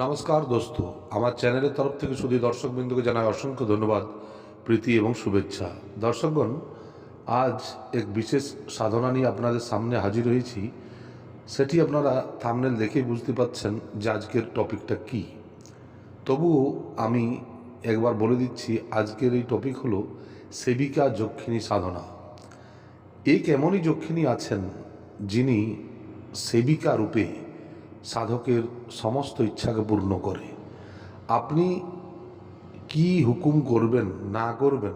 নমস্কার দোস্ত। আমার চ্যানেলের তরফ থেকে শুধু দর্শকবৃন্দকে জানাই অসংখ্য ধন্যবাদ, প্রীতি এবং শুভেচ্ছা। দর্শকগণ, আজ এক বিশেষ সাধনা নিয়ে আপনাদের সামনে হাজির হয়েছি। সেটি আপনারা থামনেল দেখেই বুঝতে পাচ্ছেন যে আজকের টপিকটা কি। তবুও আমি একবার বলে দিচ্ছি, আজকের এই টপিক হলো সেবিকা যক্ষিণী সাধনা। এক এমনই যক্ষিণী আছেন যিনি সেবিকা রূপে সাধকের সমস্ত ইচ্ছাকে পূর্ণ করে। আপনি কি হুকুম করবেন, না করবেন,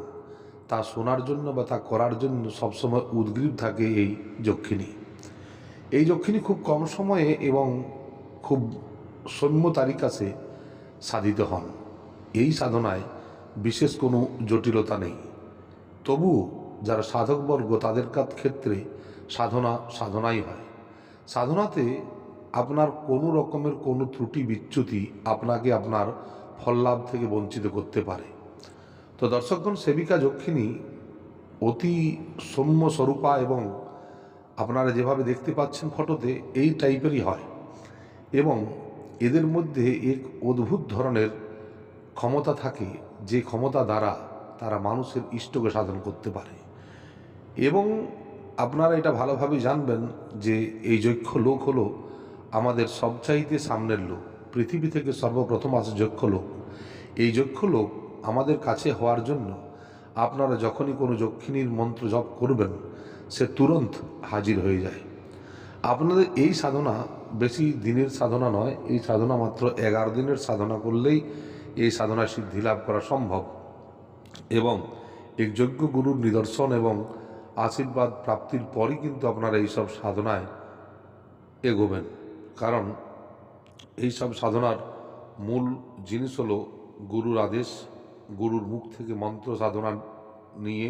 তা শোনার জন্য বা তা করার জন্য সবসময় উদ্গ্রীব থাকে এই যক্ষিণী। এই যক্ষিণী খুব কম সময়ে এবং খুব সৌম্য তারিকাসে সাধিত হন। এই সাধনায় বিশেষ কোনো জটিলতা নেই। তবুও যারা সাধকবর্গ, তাদের ক্ষেত্রে সাধনা সাধনাই হয়। সাধনাতে আপনার কোনো রকমের কোনো ত্রুটি, বিচ্যুতি আপনাকে আপনার ফললাভ থেকে বঞ্চিত করতে পারে। তো দর্শকগণ, সেবিকা যক্ষিণী অতি সৌম্য স্বরূপা এবং আপনারা যেভাবে দেখতে পাচ্ছেন ফটোতে, এই টাইপেরই হয় এবং এদের মধ্যে এক অদ্ভুত ধরনের ক্ষমতা থাকে, যে ক্ষমতা দ্বারা তারা মানুষের ইষ্টকে সাধন করতে পারে। এবং আপনারা এটা ভালোভাবে জানবেন যে এই যক্ষ লোক হলো আমাদের সবচাইতে সামনের লোক, পৃথিবী থেকে সর্বপ্রথম আসে যক্ষ লোক। এই যক্ষ লোক আমাদের কাছে হওয়ার জন্য আপনারা যখনই কোনো যক্ষিণীর মন্ত্র জপ করবেন, সে তুরন্ত হাজির হয়ে যায়। আপনাদের এই সাধনা বেশি দিনের সাধনা নয়, এই সাধনা মাত্র এগারো দিনের সাধনা করলেই এই সাধনা সিদ্ধি লাভ করা সম্ভব। এবং এক যোগ্য গুরুর নিদর্শন এবং আশীর্বাদ প্রাপ্তির পরই কিন্তু আপনারা এইসব সাধনায় এগোবেন। কারণ এইসব সাধনার মূল জিনিস হলো গুরুর আদেশ, গুরুর মুখ থেকে মন্ত্র সাধনা নিয়ে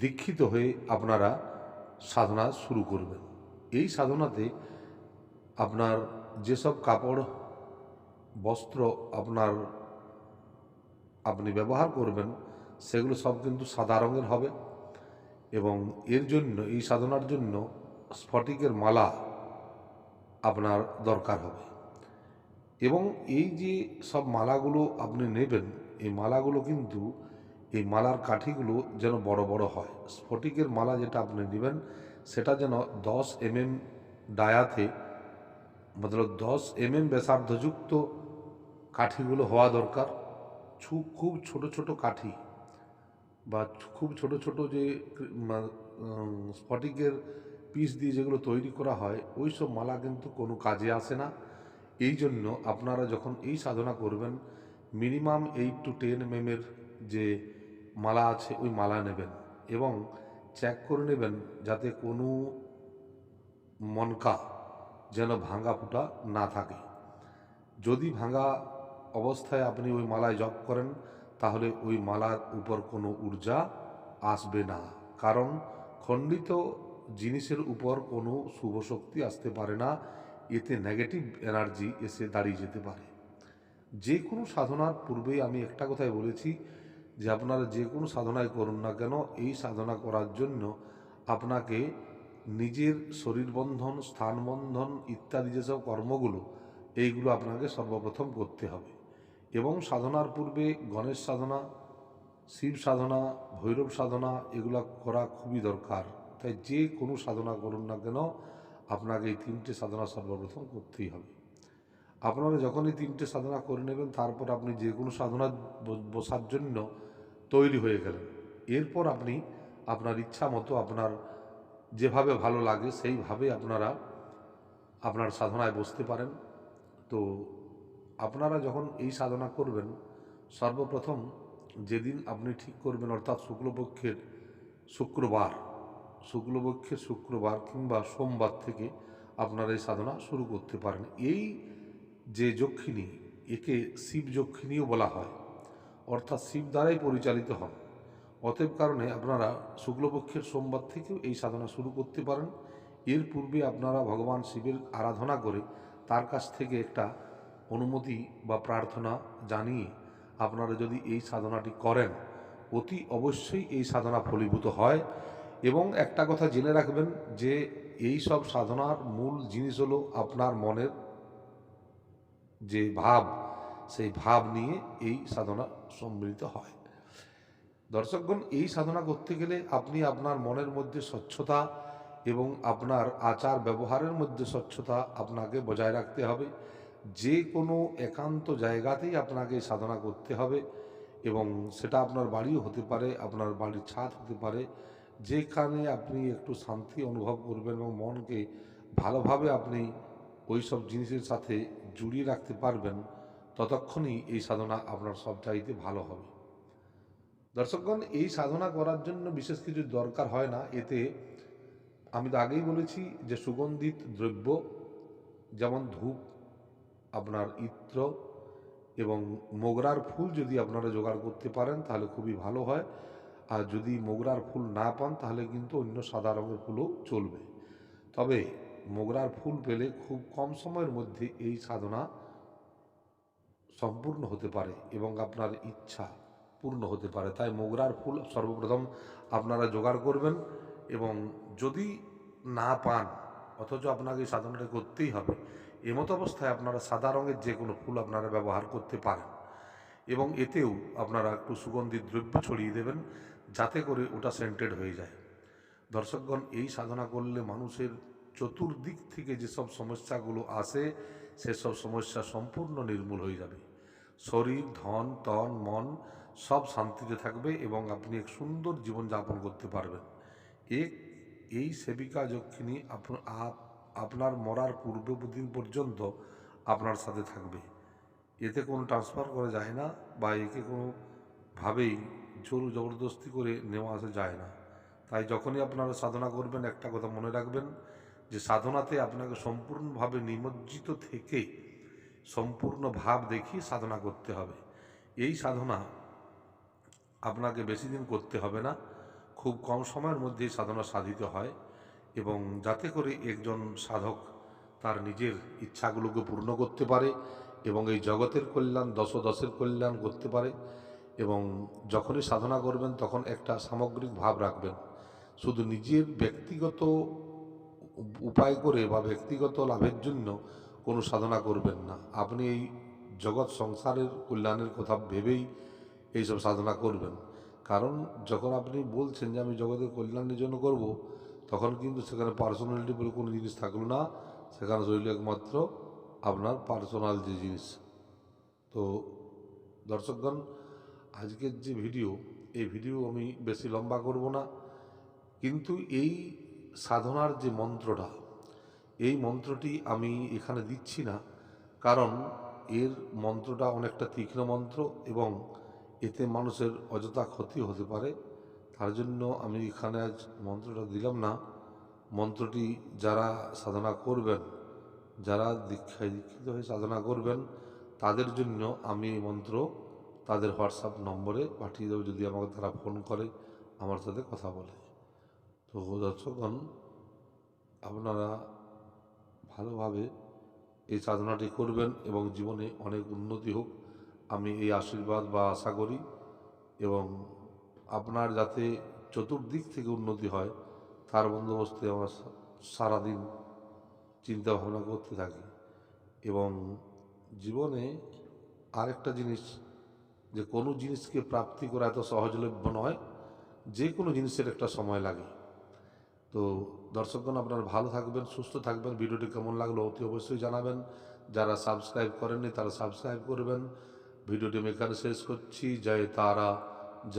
দীক্ষিত হয়ে আপনারা সাধনা শুরু করবেন। এই সাধনাতে আপনার যেসব কাপড়, বস্ত্র আপনার, আপনি ব্যবহার করবেন, সেগুলো সব কিন্তু সাদা রঙের হবে এবং এর জন্য, এই সাধনার জন্য স্ফটিকের মালা আপনার দরকার হবে। এবং এই যে সব মালাগুলো আপনি নেবেন, এই মালাগুলো কিন্তু এই মালার কাঠিগুলো যেন বড় বড় হয়। স্ফটিকের মালা যেটা আপনি নেবেন, সেটা যেন দশ এম এম ডায়াতে মতলব দশ এম এম ব্যাসার্ধযুক্ত কাঠিগুলো হওয়া দরকার। খুব ছোট ছোট কাঠি বা খুব ছোট ছোট যে স্ফটিকের পিস দিয়ে যেগুলো তৈরি করা হয় ওই সব মালা কিন্তু কোনো কাজে আসে না। এই জন্য আপনারা যখন এই সাধনা করবেন মিনিমাম এইট টু টেন এর যে মালা আছে, ওই মালা নেবেন এবং চেক করে নেবেন যাতে কোনো মনকা যেন ভাঙা ফুটা না থাকে। যদি ভাঙা অবস্থায় আপনি ওই মালায় জপ করেন, তাহলে ওই মালার উপর কোনো ঊর্জা আসবে না। কারণ খণ্ডিত জিনিসের উপর কোনো শুভ শক্তি আসতে পারে না, এতে নেগেটিভ এনার্জি এসে দাঁড়িয়ে যেতে পারে। যে কোনো সাধনার পূর্বেই আমি একটা কথাই বলেছি যে আপনারা যে কোনো সাধনায় করুন না কেন, এই সাধনা করার জন্য আপনাকে নিজের শরীর বন্ধন, স্থান বন্ধন ইত্যাদি যেসব কর্মগুলো, এইগুলো আপনাকে সর্বপ্রথম করতে হবে। এবং সাধনার পূর্বে গণেশ সাধনা, শিব সাধনা, ভৈরব সাধনা, এগুলো করা খুবই দরকার। তাই যে কোনো সাধনা করুন না কেন, আপনাকে এই তিনটে সাধনা সর্বপ্রথম করতেই হবে। আপনারা যখন এই তিনটে সাধনা করে নেবেন, তারপর আপনি যে কোনো সাধনা বসার জন্য তৈরি হয়ে গেলেন। এরপর আপনি আপনার ইচ্ছা মতো আপনার যেভাবে ভালো লাগে সেইভাবে আপনারা আপনার সাধনায় বসতে পারেন। তো আপনারা যখন এই সাধনা করবেন, সর্বপ্রথম যেদিন আপনি ঠিক করবেন, অর্থাৎ শুক্লপক্ষের শুক্রবার শুক্লপক্ষের শুক্রবার কিংবা সোমবার থেকে আপনারা এই সাধনা শুরু করতে পারেন। এই যে যক্ষিণী, একে শিব যক্ষিণীও বলা হয়, অর্থাৎ শিব দ্বারাই পরিচালিত হন অতএব কারণে আপনারা শুক্লপক্ষের সোমবার থেকেও এই সাধনা শুরু করতে পারেন। এর পূর্বে আপনারা ভগবান শিবের আরাধনা করে তার কাছ থেকে একটা অনুমতি বা প্রার্থনা জানিয়ে আপনারা যদি এই সাধনাটি করেন, অতি অবশ্যই এই সাধনা ফলীভূত হয়। এবং একটা কথা জেনে রাখবেন যে এই সব সাধনার মূল জিনিস হলো আপনার মনের যে ভাব, সেই ভাব নিয়ে এই সাধনা সম্মিলিত হয়। দর্শকগণ, এই সাধনা করতে গেলে আপনি আপনার মনের মধ্যে স্বচ্ছতা এবং আপনার আচার ব্যবহারের মধ্যে স্বচ্ছতা আপনাকে বজায় রাখতে হবে। যে কোনো একান্ত জায়গাতেই আপনাকে সাধনা করতে হবে এবং সেটা আপনার বাড়িও হতে পারে, আপনার বাড়ির ছাদ হতে পারে যেখানে আপনি একটু শান্তি অনুভব করবেন এবং মনকে ভালোভাবে আপনি ওই সব জিনিসের সাথে জুড়িয়ে রাখতে পারবেন, ততক্ষণই এই সাধনা আপনার সব চাইতে ভালো হবে। দর্শকগণ, এই সাধনা করার জন্য বিশেষ কিছু দরকার হয় না। এতে আমি তো আগেই বলেছি যে সুগন্ধিত দ্রব্য, যেমন ধূপ, আপনার ইত্র এবং মোগরার ফুল যদি আপনারা জোগাড় করতে পারেন, তাহলে খুবই ভালো হয়। আর যদি মোগরার ফুল না পান, তাহলে কিন্তু অন্য সাদা রঙের ফুলও চলবে। তবে মোগরার ফুল পেলে খুব কম সময়ের মধ্যে এই সাধনা সম্পূর্ণ হতে পারে এবং আপনার ইচ্ছা পূর্ণ হতে পারে। তাই মোগরার ফুল সর্বপ্রথম আপনারা জোগাড় করবেন এবং যদি না পান, অথচ আপনাকে এই সাধনাটা করতেই হবে, এমতো অবস্থায় আপনারা সাদা রঙের যে কোনো ফুল আপনারা ব্যবহার করতে পারেন এবং এতেও আপনারা একটু সুগন্ধি দ্রব্য ছড়িয়ে দেবেন। যাতে করে ওটা সেন্টেড হয়ে যায়। দর্শকগণ, এই সাধনা করলে মানুষের চতুর্দিক থেকে যেসব সমস্যাগুলো আসে, সেসব সমস্যা সম্পূর্ণ নির্মূল হয়ে যাবে। শরীর, ধন, তন, মন সব শান্তিতে থাকবে এবং আপনি এক সুন্দর জীবনযাপন করতে পারবেন। এক, এই সেবিকা যক্ষিণী আপ- আপ- আপনার মরার পূর্ব দিন পর্যন্ত আপনার সাথে থাকবে। এতে কোনো ট্রান্সফার করা যায় না বা একে কোনোভাবেই জোর জবরদস্তি করে নেওয়া আসা যায় না। তাই যখনই আপনারা সাধনা করবেন, একটা কথা মনে রাখবেন যে সাধনাতে আপনাকে সম্পূর্ণভাবে নিমজ্জিত থেকে সম্পূর্ণ ভাব দেখিয়ে সাধনা করতে হবে। এই সাধনা আপনাকে বেশি দিন করতে হবে না। খুব কম সময়ের মধ্যে এই সাধনা সাধিত হয় এবং যাতে করে একজন সাধক তার নিজের ইচ্ছাগুলোকে পূর্ণ করতে পারে এবং এই জগতের কল্যাণ দশ দশের কল্যাণ করতে পারে। এবং যখনই সাধনা করবেন, তখন একটা সামগ্রিক ভাব রাখবেন। শুধু নিজের ব্যক্তিগত উপায় করে বা ব্যক্তিগত লাভের জন্য কোনো সাধনা করবেন না। আপনি এই জগৎ সংসারের কল্যাণের কথা ভেবেই এইসব সাধনা করবেন। কারণ যখন আপনি বলছেন যে, আমি জগতের কল্যাণের জন্য করব, তখন কিন্তু সেখানে পার্সোনালিটি বলে কোনো জিনিস থাকল না। সেখানে রইল একমাত্র আপনার পার্সোনাল যে জিনিস। তো দর্শকগণ আজকের যে ভিডিও, এই ভিডিও আমি বেশি লম্বা করব না। কিন্তু এই সাধনার যে মন্ত্রটা, এই মন্ত্রটি আমি এখানে দিচ্ছি না। কারণ এর মন্ত্রটা অনেকটা তীক্ষ্ণ মন্ত্র এবং এতে মানুষের অযথা ক্ষতি হতে পারে। তার জন্য আমি এখানে আজ মন্ত্রটা দিলাম না। মন্ত্রটি যারা সাধনা করবেন, যারা দীক্ষায় দীক্ষিত হয়ে সাধনা করবেন, তাদের জন্য আমি এই মন্ত্র তাদের হোয়াটসঅ্যাপ নম্বরে পাঠিয়ে দেবো, যদি আমাকে তারা ফোন করে আমার সাথে কথা বলে। তো দর্শকগণ, আপনারা ভালোভাবে এই সাধনাটি করবেন এবং জীবনে অনেক উন্নতি হোক। আমি এই আশীর্বাদ বা আশা করি এবং আপনার যাতে চতুর্দিক থেকে উন্নতি হয়, তার বন্দোবস্তে আমরা সারাদিন চিন্তা ভাবনা করতে থাকি। এবং জীবনে আরেকটা জিনিস যে কোনো জিনিসকে প্রাপ্তি করা এত সহজলভ্য নয়, যে কোনো জিনিসের একটা সময় লাগে। তো দর্শকগণ আপনারা ভালো থাকবেন, সুস্থ থাকবেন। ভিডিওটি কেমন লাগল অতি অবশ্যই জানাবেন। যারা সাবস্ক্রাইব করেননি তারা সাবস্ক্রাইব করবেন। ভিডিওটি আমি এখানে শেষ করছি। জয় তারা।